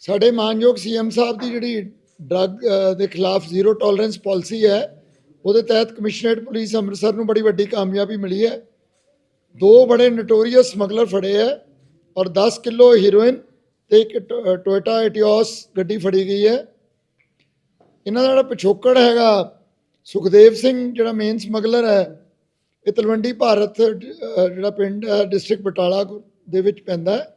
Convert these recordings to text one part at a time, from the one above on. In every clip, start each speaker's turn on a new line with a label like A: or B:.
A: ਸਾਡੇ ਮਾਨਯੋਗ ਸੀਐਮ ਸਾਹਿਬ ਦੀ ਜਿਹੜੀ ਡਰੱਗ ਦੇ ਖਿਲਾਫ ਜ਼ੀਰੋ ਟੋਲਰੈਂਸ ਪਾਲਿਸੀ ਹੈ, ਉਹਦੇ ਤਹਿਤ ਕਮਿਸ਼ਨਰੇਟ ਪੁਲਿਸ ਅੰਮ੍ਰਿਤਸਰ ਨੂੰ ਬੜੀ ਵੱਡੀ ਕਾਮਯਾਬੀ ਮਿਲੀ ਹੈ। ਦੋ ਬੜੇ ਨਟੋਰੀਅਸ ਸਮਗਲਰ ਫੜੇ ਹੈ ਔਰ 10 ਕਿਲੋ ਹੀਰੋਇਨ ਤੇ ਇੱਕ ਟੋ- ਟੋਇਟਾ ਐਟੀਓਸ ਗੱਡੀ ਫੜੀ ਗਈ ਹੈ। ਇਹਨਾਂ ਦਾ ਜਿਹੜਾ ਪਿਛੋਕੜ ਹੈਗਾ, ਸੁਖਦੇਵ ਸਿੰਘ ਜਿਹੜਾ ਮੇਨ ਸਮਗਲਰ ਹੈ, ਇਹ ਤਲਵੰਡੀ ਭਾਰਤ ਜਿਹੜਾ ਪਿੰਡ ਹੈ ਡਿਸਟ੍ਰਿਕਟ ਬਟਾਲਾ ਦੇ ਵਿੱਚ ਪੈਂਦਾ ਹੈ।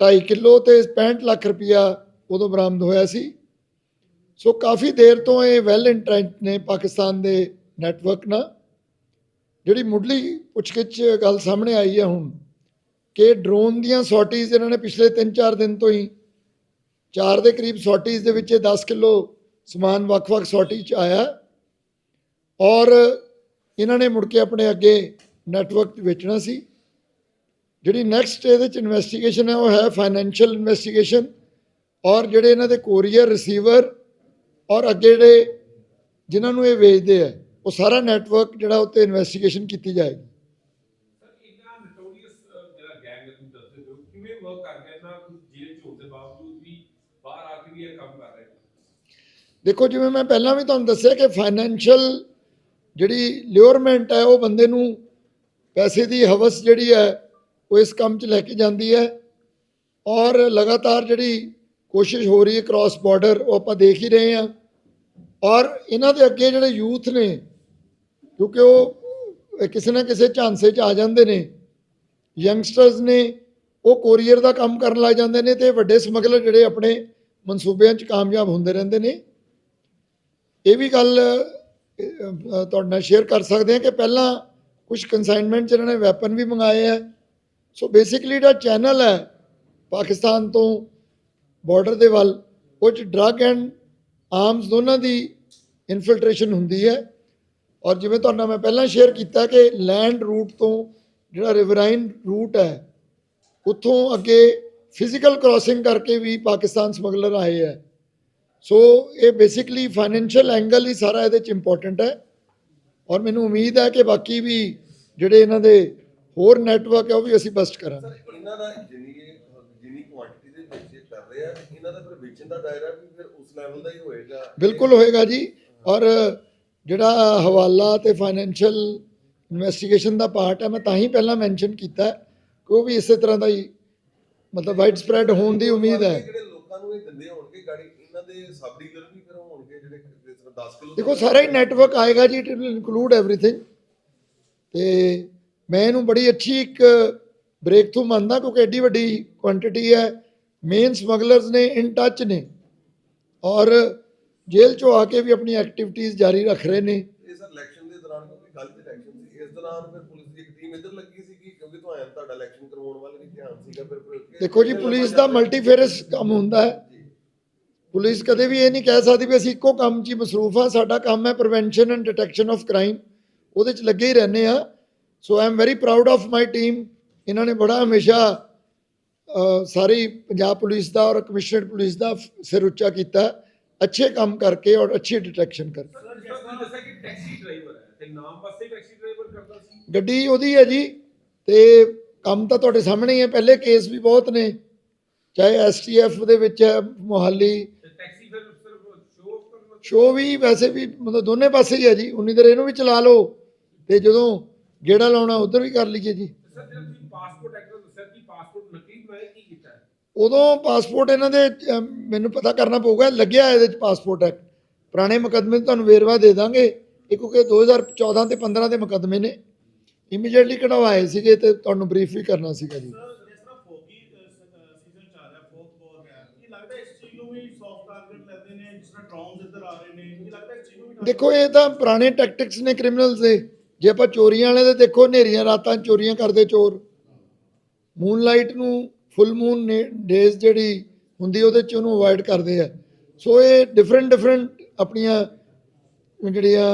A: 2.5 ਕਿਲੋ ਤੇ 65 ਲੱਖ ਰੁਪਇਆ ਉਦੋਂ ਬਰਾਮਦ ਹੋਇਆ ਸੀ। ਸੋ ਕਾਫੀ ਦੇਰ ਤੋਂ ਇਹ ਵੈਲ ਇੰਟਰੈਂਚ ਨੇ ਪਾਕਿਸਤਾਨ ਦੇ ਨੈਟਵਰਕ ਨਾਲ। ਜਿਹੜੀ ਮੁੱਢਲੀ ਪੁੱਛਗਿੱਛ ਗੱਲ ਸਾਹਮਣੇ ਆਈ ਹੈ ਹੁਣ ਕਿ ਡਰੋਨ ਦੀਆਂ ਸੌਟੀਜ਼ ਇਹਨਾਂ ਨੇ ਪਿਛਲੇ 3-4 ਦਿਨ ਤੋਂ ਹੀ, ਚਾਰ ਦੇ ਕਰੀਬ ਸੌਟੀਜ਼ ਦੇ ਵਿੱਚ ਇਹ 10 ਕਿਲੋ ਸਮਾਨ ਵੱਖ-ਵੱਖ ਸੌਟੀ ਚ ਆਇਆ। ਔਰ ਇਹਨਾਂ ਨੇ ਮੁੜ ਕੇ ਆਪਣੇ ਅੱਗੇ ਨੈਟਵਰਕ ਵੇਚਣਾ ਸੀ। ਜਿਹੜੀ ਨੈਕਸਟ ਇਹਦੇ ਚ ਇਨਵੈਸਟੀਗੇਸ਼ਨ ਹੈ ਉਹ ਹੈ ਫਾਈਨੈਂਸ਼ੀਅਲ ਇਨਵੈਸਟੀਗੇਸ਼ਨ ਔਰ ਜਿਹੜੇ ਇਹਨਾਂ ਦੇ ਕੋਰੀਅਰ ਰਿਸੀਵਰ ਔਰ ਅੱਗੇ ਜਿਹੜੇ ਜਿਨ੍ਹਾਂ ਨੂੰ ਇਹ ਵੇਚਦੇ ਆ ਉਹ ਸਾਰਾ ਨੈਟਵਰਕ ਜਿਹੜਾ ਉੱਤੇ ਇਨਵੈਸਟੀਗੇਸ਼ਨ ਕੀਤੀ ਜਾਏਗੀ। ਦੇਖੋ ਜਿਵੇਂ ਮੈਂ ਪਹਿਲਾਂ ਵੀ ਤੁਹਾਨੂੰ ਦੱਸਿਆ ਕਿ ਫਾਈਨੈਂਸ਼ੀਅਲ ਜਿਹੜੀ ਲਿਓਰਮੈਂਟ ਹੈ ਉਹ ਬੰਦੇ ਨੂੰ ਪੈਸੇ ਦੀ ਹਵਸ ਜਿਹੜੀ ਹੈ ਉਹ ਇਸ ਕੰਮ 'ਚ ਲੈ ਕੇ ਜਾਂਦੀ ਹੈ ਔਰ ਲਗਾਤਾਰ ਜਿਹੜੀ ਕੋਸ਼ਿਸ਼ ਹੋ ਰਹੀ ਹੈ ਕ੍ਰਾਸ ਬਾਰਡਰ ਉਹ ਆਪਾਂ ਦੇਖ ਹੀ ਰਹੇ ਹਾਂ ਔਰ ਇਹਨਾਂ ਦੇ ਅੱਗੇ ਜਿਹੜੇ ਯੂਥ ਨੇ, ਕਿਉਂਕਿ ਉਹ ਕਿਸੇ ਨਾ ਕਿਸੇ ਝਾਂਸੇ 'ਚ ਆ ਜਾਂਦੇ ਨੇ ਯੰਗਸਟਰਸ ਨੇ, ਉਹ ਕੋਰੀਅਰ ਦਾ ਕੰਮ ਕਰਨ ਲੱਗ ਜਾਂਦੇ ਨੇ ਤੇ ਵੱਡੇ ਸਮਗਲਰ ਜਿਹੜੇ ਆਪਣੇ ਮਨਸੂਬਿਆਂ 'ਚ ਕਾਮਯਾਬ ਹੁੰਦੇ ਰਹਿੰਦੇ ਨੇ। ਇਹ ਵੀ ਗੱਲ ਤੁਹਾਡੇ ਨਾਲ ਸ਼ੇਅਰ ਕਰ ਸਕਦੇ ਹਾਂ ਕਿ ਪਹਿਲਾਂ ਕੁਝ ਕਨਸਾਈਨਮੈਂਟ 'ਚ ਇਹਨਾਂ ਨੇ ਵੈਪਨ ਵੀ ਮੰਗਾਏ ਆ ਸੋ ਬੇਸਿਕਲੀ ਜਿਹੜਾ ਚੈਨਲ ਹੈ ਪਾਕਿਸਤਾਨ ਤੋਂ ਬਾਰਡਰ ਦੇ ਵੱਲ ਉਹ 'ਚ ਡਰੱਗ ਐਂਡ ਆਰਮਸ ਦੋਨਾਂ ਦੀ ਇਨਫਿਲਟ੍ਰੇਸ਼ਨ ਹੁੰਦੀ ਹੈ। ਔਰ ਜਿਵੇਂ ਤੁਹਾਡੇ ਮੈਂ ਪਹਿਲਾਂ ਸ਼ੇਅਰ ਕੀਤਾ ਕਿ ਲੈਂਡ ਰੂਟ ਤੋਂ ਜਿਹੜਾ ਰਿਵਰਾਈਨ ਰੂਟ ਹੈ, ਉੱਥੋਂ ਅੱਗੇ ਫਿਜ਼ੀਕਲ ਕ੍ਰਾਸਿੰਗ ਕਰਕੇ ਵੀ ਪਾਕਿਸਤਾਨ ਸਮਗਲਰ ਆਏ ਹੈ। ਸੋ ਇਹ ਬੇਸਿਕਲੀ ਫਾਈਨੈਂਸ਼ੀਅਲ ਐਂਗਲ ਹੀ ਸਾਰਾ ਇਹਦੇ ਚ ਇੰਪੋਰਟੈਂਟ ਹੈ। ਔਰ ਮੈਨੂੰ ਉਮੀਦ ਹੈ ਕਿ ਬਾਕੀ ਵੀ ਜਿਹੜੇ ਇਹਨਾਂ ਦੇ ਹੋਰ ਨੈਟਵਰਕ ਹੈ ਉਹ ਵੀ ਅਸੀਂ ਬਸਟ ਕਰਾਂਗੇ।
B: ਸਰ ਇਹਨਾਂ ਦਾ ਜਿੰਨੀ ਜਿੰਨੀ ਕੁਆਂਟੀਟੀ ਦੇ ਵਿੱਚ ਕਰ ਰਹੇ ਆ ਇਹਨਾਂ ਦਾ ਫਿਰ ਵੇਚਣ ਦਾ ਦਾਇਰਾ ਵੀ ਫਿਰ ਉਸ ਲੈਵਲ ਦਾ ਹੀ ਹੋਏਗਾ।
A: ਬਿਲਕੁਲ ਹੋਏਗਾ ਜੀ। ਔਰ ਜਿਹੜਾ ਹਵਾਲਾ ਤੇ ਫਾਈਨੈਂਸ਼ੀਅਲ ਇਨਵੈਸਟੀਗੇਸ਼ਨ ਦਾ ਪਾਰਟ ਹੈ ਮੈਂ ਤਾਂ ਹੀ ਪਹਿਲਾਂ ਮੈਂਸ਼ਨ ਕੀਤਾ ਕਿ ਉਹ ਵੀ ਇਸੇ ਤਰ੍ਹਾਂ ਦਾ ਹੀ ਮਤਲਬ ਵਾਈਡ ਸਪਰੈਡ ਹੋਣ ਦੀ ਉਮੀਦ ਹੈ।
B: ਜਿਹੜੇ ਲੋਕਾਂ ਨੂੰ ਇਹ ਦਿੰਦੇ ਹੋਣਗੇ ਗਾੜੀ ਇਹਨਾਂ ਦੇ ਸਬ ਡੀਲਰ ਵੀ ਫਿਰ ਹੋਣਗੇ ਜਿਹੜੇ ਜਿਸ ਤਰ੍ਹਾਂ 10 ਕਿਲੋ
A: ਦੇਖੋ ਸਾਰਾ ਹੀ ਨੈਟਵਰਕ ਆਏਗਾ ਜੀ ਇਟ ਵਿਲ ਇਨਕਲੂਡ ਐਵਰੀਥਿੰਗ ਤੇ ਮੈਂ ਇਹਨੂੰ ਬੜੀ ਅੱਛੀ ਇੱਕ ਬ੍ਰੇਕ ਥਰੂ ਮੰਨਦਾ ਕਿਉਂਕਿ ਐਡੀ ਵੱਡੀ ਕੁਆਂਟੀਟੀ ਹੈ। ਮੇਨ ਸਮਗਲਰਸ ਨੇ ਇਨ ਟੱਚ ਨੇ। ਔਰ ਜੇਲ੍ਹ ਚੋਂ ਆ ਕੇ ਵੀ ਆਪਣੀ ਐਕਟੀਵਿਟੀਜ਼ ਜਾਰੀ ਰੱਖ ਰਹੇ ਨੇ।
B: ਇਹ ਸਰ ਇਲੈਕਸ਼ਨ ਦੇ ਦੌਰਾਨ ਕਿਉਂਕਿ ਕੱਲ ਦੀ ਇਲੈਕਸ਼ਨ ਸੀ ਇਸ ਦੌਰਾਨ ਫਿਰ ਪੁਲਿਸ ਦੀ ਇੱਕ ਟੀਮ ਇੱਧਰ ਲੱਗੀ ਸੀ ਕਿਉਂਕਿ ਤੁਹਾਨੂੰ ਤੁਹਾਡਾ ਇਲੈਕਸ਼ਨ ਕਰਵਾਉਣ ਵੱਲ ਵੀ ਧਿਆਨ ਸੀਗਾ ਫਿਰ ਫਿਰ-
A: ਦੇਖੋ ਜੀ ਪੁਲਿਸ ਦਾ ਮਲਟੀਫੇਰਸ ਕੰਮ ਹੁੰਦਾ ਹੈ। ਪੁਲਿਸ ਕਦੇ ਵੀ ਇਹ ਨਹੀਂ ਕਹਿ ਸਕਦੀ ਵੀ ਅਸੀਂ ਇੱਕੋ ਕੰਮ 'ਚ ਹੀ ਮਸਰੂਫ ਆ ਸਾਡਾ ਕੰਮ ਹੈ prevention and detection of crime ਉਹਦੇ 'ਚ ਲੱਗੇ ਹੀ ਰਹਿੰਦੇ ਆ so I am very proud of my team ਇਹਨਾਂ ਨੇ ਬੜਾ ਹਮੇਸ਼ਾ ਸਾਰੀ ਪੰਜਾਬ ਪੁਲਿਸ ਦਾ ਔਰ ਕਮਿਸ਼ਨਰਡ ਪੁਲਿਸ ਦਾ ਸਿਰ ਉੱਚਾ ਕੀਤਾ ਅੱਛੇ ਕੰਮ ਕਰਕੇ ਔਰ ਅੱਛੀ ਡਿਟੈਕਸ਼ਨ ਕਰਕੇ
C: ਸਰ ਜਿਸ ਤਰ੍ਹਾਂ ਦੱਸਿਆ ਕਿ ਟੈਕਸੀ ਡਰਾਈਵਰ ਹੈ ਤੇ ਨਾਮ ਵਾਸਤੇ ਟੈਕਸੀ ਡਰਾਈਵਰ ਕਰਦਾ ਸੀ
A: ਗੱਡੀ ਉਹਦੀ ਹੈ ਜੀ ਤੇ ਕੰਮ ਤਾਂ ਤੁਹਾਡੇ ਸਾਹਮਣੇ ਹੀ ਹੈ ਪਹਿਲੇ ਕੇਸ ਵੀ ਬਹੁਤ ਨੇ ਚਾਹੇ ਐਸਟੀਐਫ ਦੇ ਵਿੱਚ ਹੈ ਮੋਹਾਲੀ ਸ਼ੋ ਵੀ ਵੈਸੇ ਵੀ ਮਤਲਬ ਦੋਨੇ ਪਾਸੇ ਹੀ ਹੈ ਜੀ ਉਨੀ ਦੇਰ ਇਹਨੂੰ ਵੀ ਚਲਾ ਲਓ ਤੇ ਜਦੋਂ ਗੇੜਾ ਲਾਉਣਾ ਉਧਰ ਵੀ ਕਰ ਲਈਏ ਜੀ।
C: ਸਰ ਜਿਹੜਾ ਤੁਸੀਂ ਪਾਸਪੋਰਟ ਐਕਟ ਦਾ ਦੱਸਿਆ ਕਿ ਪਾਸਪੋਰਟ ਨਕਲੀ ਬਣਾਇਆ ਕੀ ਕੀਤਾ ਹੈ?
A: ਉਦੋਂ ਪਾਸਪੋਰਟ ਇਹਨਾਂ ਦੇ ਮੈਨੂੰ ਪਤਾ ਕਰਨਾ ਪਊਗਾ ਲੱਗਿਆ ਇਹਦੇ ਚ ਪਾਸਪੋਰਟ ਐਕਟ ਪੁਰਾਣੇ ਮੁਕੱਦਮੇ ਤੁਹਾਨੂੰ ਵੇਰਵਾ ਦੇ ਦਾਂਗੇ। ਇਹ ਕਿਉਂਕਿ 2014 ਤੇ 15 ਦੇ ਮੁਕੱਦਮੇ ਨੇ। ਇਮੀਡੀਏਟਲੀ ਕਢਵਾਏ ਸੀਗੇ ਤੇ ਤੁਹਾਨੂੰ ਬਰੀਫ ਵੀ ਕਰਨਾ ਸੀਗਾ ਜੀ। ਦੇਖੋ ਇਹ ਤਾਂ ਪੁਰਾਣੇ ਟੈਕਟਿਕਸ ਨੇ ਕ੍ਰਿਮੀਨਲਸ ਦੇ। ਜੇ ਆਪਾਂ ਚੋਰੀਆਂ ਵਾਲੇ ਦੇ ਦੇਖੋ ਹਨੇਰੀਆਂ ਰਾਤਾਂ ਚੋਰੀਆਂ ਕਰਦੇ ਚੋਰ। ਮੂਨਲਾਈਟ ਨੂੰ ਫੁੱਲ ਮੂਨ ਡੇਜ਼ ਜਿਹੜੀ ਹੁੰਦੀ ਉਹਦੇ 'ਚ ਉਹਨੂੰ ਅਵੋਇਡ ਕਰਦੇ ਆ। ਸੋ ਇਹ ਡਿਫਰੈਂਟ ਡਿਫਰੈਂਟ ਆਪਣੀਆਂ ਜਿਹੜੀਆਂ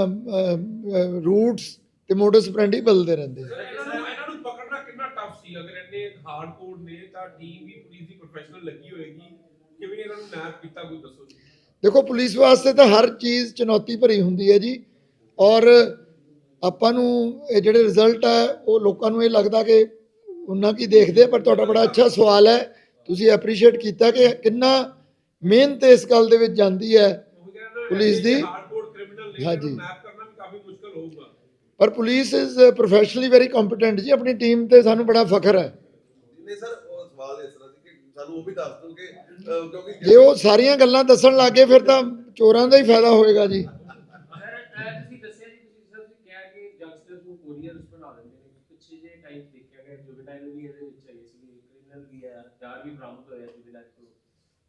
A: ਰੂਟਸ ਤੇ ਮੋਡਸ ਆਪਰੈਂਡੀ ਬਦਲਦੇ ਰਹਿੰਦੇ
C: ਇਹਨਾਂ ਨੂੰ ਇਹਨਾਂ ਨੂੰ ਪਕੜਨਾ ਕਿੰਨਾ ਟਫ ਸੀ? ਅਗਰ ਇੰਨੇ ਹਾਰਡ ਕੋਡ ਨੇ ਤਾਂ ਟੀਮ ਵੀ ਪੁਲਿਸ ਦੀ ਪ੍ਰੋਫੈਸ਼ਨਲ ਲੱਗੀ ਹੋਏਗੀ। ਕਿਵੇਂ ਇਹਨਾਂ ਨੂੰ ਮੈਪ ਕੀਤਾ ਕੋਈ ਦੱਸੋ ਜੀ?
A: ਦੇਖੋ ਪੁਲਿਸ ਵਾਸਤੇ ਤਾਂ ਹਰ ਚੀਜ਼ ਚੁਣੌਤੀ ਭਰੀ ਹੁੰਦੀ ਹੈ ਜੀ। ਔਰ ਆਪਾਂ ਨੂੰ ਇਹ ਜਿਹੜੇ ਰਿਜ਼ਲਟ ਹੈ ਉਹ ਲੋਕਾਂ ਨੂੰ ਇਹ ਲੱਗਦਾ ਕਿ ਉਹਨਾਂ ਕੀ ਦੇਖਦੇ ਆ, ਪਰ ਤੁਹਾਡਾ ਬੜਾ ਅੱਛਾ ਸਵਾਲ ਹੈ। ਤੁਸੀਂ ਐਪਰੀਸ਼ੀਏਟ ਕੀਤਾ ਕਿ ਕਿੰਨਾ ਮਿਹਨਤ ਇਸ ਗੱਲ ਦੇ ਵਿੱਚ ਜਾਂਦੀ ਹੈ ਪੁਲਿਸ ਦੀ- ਹਾਂਜੀ। ਪਰ police is professionally very competent ji ਆਪਣੀ ਟੀਮ ਤੇ ਸਾਨੂੰ ਬੜਾ ਫਖਰ ਹੈ।
B: ਨਹੀਂ ਸਰ ਉਹ ਸਵਾਲ ਇਸ ਤਰ੍ਹਾਂ ਸੀ ਕਿ ਸਾਨੂੰ ਉਹ ਵੀ ਦੱਸ ਦਿਓ ਕਿ ਅਹ, ਕਿਉਂਕਿ
A: ਜੇ ਉਹ ਸਾਰੀਆਂ ਗੱਲਾਂ ਦੱਸਣ ਲੱਗੇ ਫਿਰ ਤਾਂ ਚੋਰਾਂ ਦਾ ਹੀ ਫਾਇਦਾ ਹੋਏਗਾ ਜੀ
D: ਸਰ ਇਹ ਤੁਸੀਂ ਦੱਸਿਆ ਜੀ ਤੁਸੀਂ ਸਰ ਤੁਸੀਂ ਕਿਹਾ ਕਿ ਯੰਗਸਟਰਸ ਨੂੰ ਕੋਰੀਅਰਸ ਬਣਾ ਦਿੰਦੇ ਨੇ ਪਿੱਛੇ ਜੇ ਟਾਈਮ ਦੇਖਿਆ ਗਿਆ ਜੁਵਨਾਈਲ ਵੀ ਇਹਦੇ ਵਿੱਚ ਹੈਗੇ ਸੀ ਕ੍ਰਿਮੀਨਲ ਵੀ ਹੈ ਹਥਿਆਰ ਵੀ ਬਰਾਮਦ ਹੋਇਆ ਜੁਵਨਾਈਲ ਤੋਂ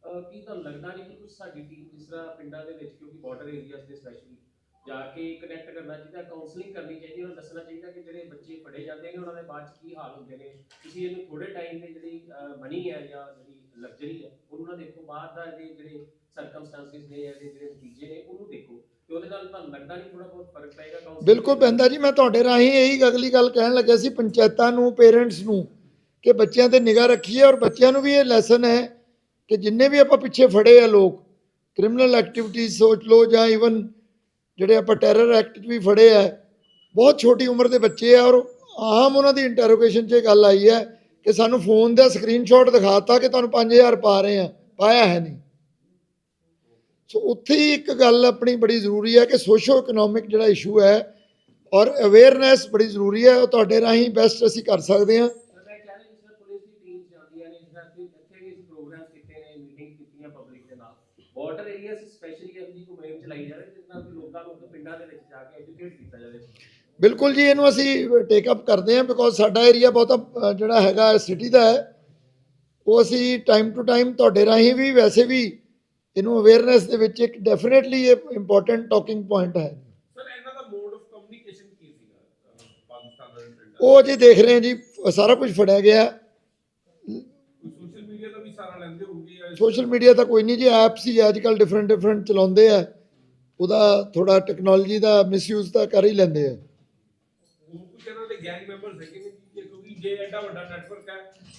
D: ਅਹ, ਕੀ ਤੁਹਾਨੂੰ ਲੱਗਦਾ ਨਹੀਂ ਕਿ ਕੁਝ ਸਾਡੀ ਟੀਮ ਜਿਸ ਤਰ੍ਹਾਂ ਪਿੰਡਾਂ ਦੇ ਵਿੱਚ, ਕਿਉਂਕਿ ਬਾਰਡਰ ਏਰੀਆਜ਼ ਤੇ ਸਪੈਸ਼ਲੀ ਜਾ ਕੇ ਕਨੈਕਟ ਕਰਨਾ ਚਾਹੀਦਾ ਕਾਉਂਸਲਿੰਗ ਕਰਨੀ ਚਾਹੀਦੀ ਉਹਨਾਂ ਦੱਸਣਾ ਚਾਹੀਦਾ ਕਿ ਜਿਹੜੇ ਬੱਚੇ ਫੜੇ ਜਾਂਦੇ ਨੇ, ਉਹਨਾਂ ਦੇ ਬਾਅਦ ਚ ਕੀ ਹਾਲ ਹੁੰਦੇ ਨੇ। ਤੁਸੀਂ ਇਹਨੂੰ ਥੋੜੇ ਟਾਈਮ ਦੇ ਜਿਹੜੀ ਮਨੀ ਹੈ ਜਾਂ ਜਿਹੜੀ ਲਗਜ਼ਰੀ ਹੈ, ਉਹਨੂੰ ਨਾ ਦੇਖੋ ਬਾਅਦ ਦਾ ਇਹਦੇ ਜਿਹੜੇ ਸਰਕਮਸਟੈਂਸਿਸ ਨੇ ਇਹਦੇ ਜਿਹੜੇ ਨਤੀਜੇ ਨੇ, ਉਹਨੂੰ ਦੇਖੋ। ਤੇ ਉਹਦੇ ਨਾਲ ਤੁਹਾਨੂੰ ਲੱਗਦਾ ਨਹੀਂ ਥੋੜਾ ਬਹੁਤ ਫ਼ਰਕ ਪਏਗਾ
A: ਬਿਲਕੁਲ ਪੈਂਦਾ ਜੀ, ਮੈਂ ਤੁਹਾਡੇ ਰਾਹੀਂ ਇਹੀ ਅਗਲੀ ਗੱਲ ਕਹਿਣ ਲੱਗਿਆ ਸੀ, ਪੰਚਾਇਤਾਂ ਨੂੰ ਪੇਰੈਂਟਸ ਨੂੰ। ਕਿ ਬੱਚਿਆਂ ਤੇ ਨਿਗਾਹ ਰੱਖੀਏ ਔਰ ਬੱਚਿਆਂ ਨੂੰ ਵੀ ਇਹ ਲੈਸਨ ਹੈ ਕਿ ਜਿੰਨੇ ਵੀ ਆਪਾਂ ਪਿੱਛੇ ਫੜੇ ਆ ਲੋਕ ਕ੍ਰਿਮੀਨਲ ਐਕਟੀਵਿਟੀਜ਼ ਸੋਚ ਲਓ ਜਾਂ ਇਵਨ ਜਿਹੜੇ ਆਪਾਂ ਟੈਰਰ ਐਕਟ 'ਚ ਵੀ ਫੜੇ ਆ, ਬਹੁਤ ਛੋਟੀ ਉਮਰ ਦੇ ਬੱਚੇ ਆ ਔਰ ਆਮ ਉਹਨਾਂ ਦੀ ਇੰਟਰੋਗੇਸ਼ਨ 'ਚ ਇਹ ਗੱਲ ਆਈ ਹੈ ਕਿ ਸਾਨੂੰ ਫੋਨ ਦਾ ਸਕਰੀਨਸ਼ਾਟ ਦਿਖਾਤਾ ਕਿ ਤੁਹਾਨੂੰ 5000 ਪਾ ਰਹੇ ਆ, ਪਾਇਆ ਹੈ ਨਹੀਂ। ਸੋ ਉੱਥੇ ਹੀ ਇੱਕ ਗੱਲ ਆਪਣੀ ਬੜੀ ਜ਼ਰੂਰੀ ਹੈ ਕਿ ਸੋਸ਼ੋ ਇਕਨੋਮਿਕ ਜਿਹੜਾ ਇਸ਼ੂ ਹੈ ਔਰ ਅਵੇਅਰਨੈਸ ਬੜੀ ਜ਼ਰੂਰੀ ਹੈ, ਉਹ ਤੁਹਾਡੇ ਰਾਹੀਂ ਬੈਸਟ ਅਸੀਂ ਕਰ ਸਕਦੇ ਹਾਂ
D: ਸਰ ਮੈਂ ਕਹਿ ਰਿਹਾ ਜਿਸ ਤਰ੍ਹਾਂ ਪੁਲਿਸ ਦੀ ਟੀਮ ਜਾਂਦੀਆਂ ਨੇ ਜਿਸ ਤਰ੍ਹਾਂ ਕਿ ਇੱਥੇ ਵੀ ਅਸੀਂ ਪ੍ਰੋਗਰਾਮ ਕੀਤੇ ਨੇ ਮੀਟਿੰਗ ਕੀਤੀਆਂ ਪਬਲਿਕ ਦੇ ਨਾਲ ਬਾਰਡਰ ਏਰੀਆ ਸਪੈਸ਼ਲੀ ਇਹੋ ਕੋਈ ਮੁਹਿੰਮ ਚਲਾਈ ਜਾਵੇ ਜਿਸ ਨਾਲ ਕਿ ਲੋਕਾਂ ਨੂੰ ਪਿੰਡਾਂ ਦੇ ਵਿੱਚ ਜਾ ਕੇ ਐਜੂਕੇਟ ਕੀਤਾ ਜਾਵੇ।
A: ਬਿਲਕੁਲ ਜੀ ਇਹਨੂੰ ਅਸੀਂ ਟੇਕ ਅਪ ਕਰਦੇ ਹਾਂ ਬਿਕੋਜ਼ ਸਾਡਾ ਏਰੀਆ ਬਹੁਤਾ ਜਿਹੜਾ ਹੈਗਾ ਸਿਟੀ ਦਾ ਹੈ। ਉਹ ਅਸੀਂ ਟਾਈਮ ਟੂ ਟਾਈਮ ਤੁਹਾਡੇ ਰਾਹੀਂ ਵੀ ਵੈਸੇ ਵੀ ਇਹਨੂੰ ਅਵੇਅਰਨੈਸ ਦੇ ਵਿੱਚ ਇੱਕ ਡੈਫੀਨਿਟਲੀ ਇਹ ਇੰਪੋਰਟੈਂਟ ਟਾਕਿੰਗ ਪੁਆਇੰਟ ਹੈ।
C: ਸਰ ਇਹਨਾਂ ਦਾ ਮੋਡ ਆਫ ਕਮਿਊਨੀਕੇਸ਼ਨ ਕੀ ਸੀਗਾ? ਅਹ, ਪਾਕਿਸਤਾਨ ਦਾ ਪਿੰਡ
A: ਉਹ ਅਜੇ ਦੇਖ ਰਹੇ ਹਾਂ ਜੀ ਸਾਰਾ ਕੁਝ ਫੜਿਆ ਗਿਆ
C: ਸੋਸ਼ਲ ਮੀਡੀਆ ਦਾ ਵੀ ਸਾਰਾ ਲੈਂਦੇ ਹੋਣਗੇ
A: ਸੋਸ਼ਲ ਮੀਡੀਆ ਤਾਂ ਕੋਈ ਨਹੀਂ ਜੀ ਐਪਸ ਹੀ ਅੱਜ ਕੱਲ ਡਿਫਰੈਂਟ ਡਿਫਰੈਂਟ ਚਲਾਉਂਦੇ ਆ। ਉਹਦਾ ਥੋੜਾ ਟੈਕਨੋਲੋਜੀ ਦਾ ਮਿਸਯੂਜ਼ ਤਾਂ ਕਰ ਹੀ ਲੈਂਦੇ ਆ।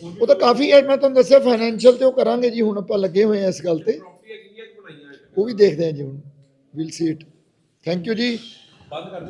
C: ਉਹ
A: ਤਾਂ ਕਾਫੀ ਹੈ ਮੈਂ ਤੁਹਾਨੂੰ ਦੱਸਿਆ ਫਾਈਨੈਂਸ਼ੀਅਲ ਤੇ ਉਹ ਕਰਾਂਗੇ ਜੀ ਹੁਣ ਆਪਾਂ ਲੱਗੇ ਹੋਏ ਆ ਇਸ ਗੱਲ ਤੇ। ਉਹ ਵੀ ਦੇਖਦੇ ਹਾਂ ਜੀ ਹੁਣ। Will see it thank you ji.
C: ਬੰਦ ਕਰ